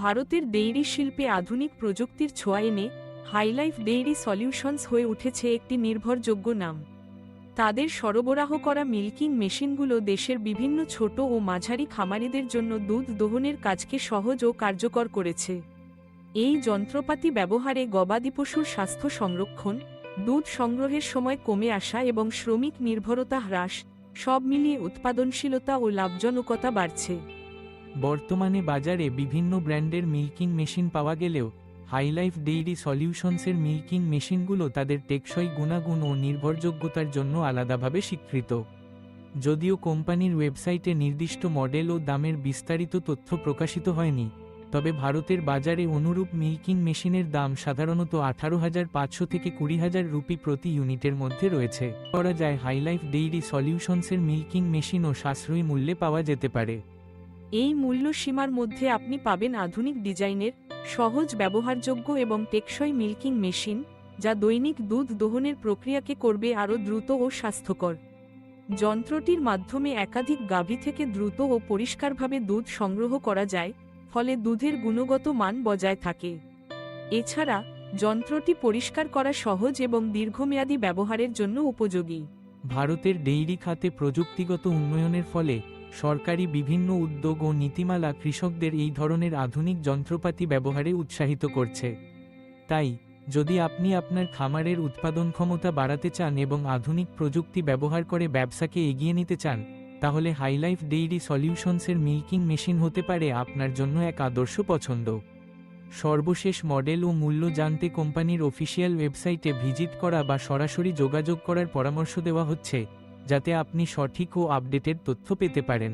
ভারতের ডেইরি শিল্পে আধুনিক প্রযুক্তির ছোঁয়া এনে হাইলাইফ ডেইরি সলিউশনস হয়ে উঠেছে একটি নির্ভরযোগ্য নাম। তাদের সরবরাহ করা মিল্কিং মেশিনগুলো দেশের বিভিন্ন ছোট ও মাঝারি খামারিদের জন্য দুধ দোহনের কাজকে সহজ ও কার্যকর করেছে। এই যন্ত্রপাতি ব্যবহারে গবাদি পশুর স্বাস্থ্য সংরক্ষণ, দুধ সংগ্রহের সময় কমে আসা এবং শ্রমিক নির্ভরতা হ্রাস সব মিলিয়ে উৎপাদনশীলতা ও লাভজনকতা বাড়ছে। বর্তমানে বাজারে বিভিন্ন ব্র্যান্ডের মিল্কিং মেশিন পাওয়া গেলেও হাইলাইফ ডেইরি সলিউশনসের মিল্কিং মেশিনগুলো তাদের টেকসই গুণাগুণ ও নির্ভরযোগ্যতার জন্য আলাদাভাবে স্বীকৃত। যদিও কোম্পানির ওয়েবসাইটে নির্দিষ্ট মডেল ও দামের বিস্তারিত তথ্য প্রকাশিত হয়নি, তবে ভারতের বাজারে অনুরূপ মিল্কিং মেশিনের দাম সাধারণত আঠারো হাজার পাঁচশো থেকে কুড়ি হাজার রুপি প্রতি ইউনিটের মধ্যে রয়েছে। করা যায় হাইলাইফ ডেইরি সলিউশনসের মিল্কিং মেশিনও সাশ্রয়ী মূল্যে পাওয়া যেতে পারে। এই মূল্য সীমার মধ্যে আপনি পাবেন আধুনিক ডিজাইনের, সহজ ব্যবহারযোগ্য এবং টেকসই মিল্কিং মেশিন, যা দৈনিক দুধ দোহনের প্রক্রিয়াকে করবে আরও দ্রুত ও স্বাস্থ্যকর। যন্ত্রটির মাধ্যমে একাধিক গাভী থেকে দ্রুত ও পরিষ্কারভাবে দুধ সংগ্রহ করা যায়, ফলে দুধের গুণগত মান বজায় থাকে। এছাড়া, যন্ত্রটি পরিষ্কার করা সহজ এবং দীর্ঘমেয়াদী ব্যবহারের জন্য উপযোগী। ভারতের ডেইরি খাতে প্রযুক্তিগত উন্নয়নের ফলে সরকারি বিভিন্ন উদ্যোগ ও নীতিমালা কৃষকদের এই ধরনের আধুনিক যন্ত্রপাতি ব্যবহারে উৎসাহিত করছে। তাই, যদি আপনি আপনার খামারের উৎপাদন ক্ষমতা বাড়াতে চান এবং আধুনিক প্রযুক্তি ব্যবহার করে ব্যবসাকে এগিয়ে নিতে চান, তাহলে হাইলাইফ ডেইরি সলিউশনসের মিল্কিং মেশিন হতে পারে আপনার জন্য এক আদর্শ পছন্দ। সর্বশেষ মডেল ও মূল্য জানতে কোম্পানির অফিসিয়াল ওয়েবসাইটে ভিজিট করা বা সরাসরি যোগাযোগ করার পরামর্শ দেওয়া হচ্ছে। যাতে আপনি সঠিক ও আপডেটেড তথ্য পেতে পারেন।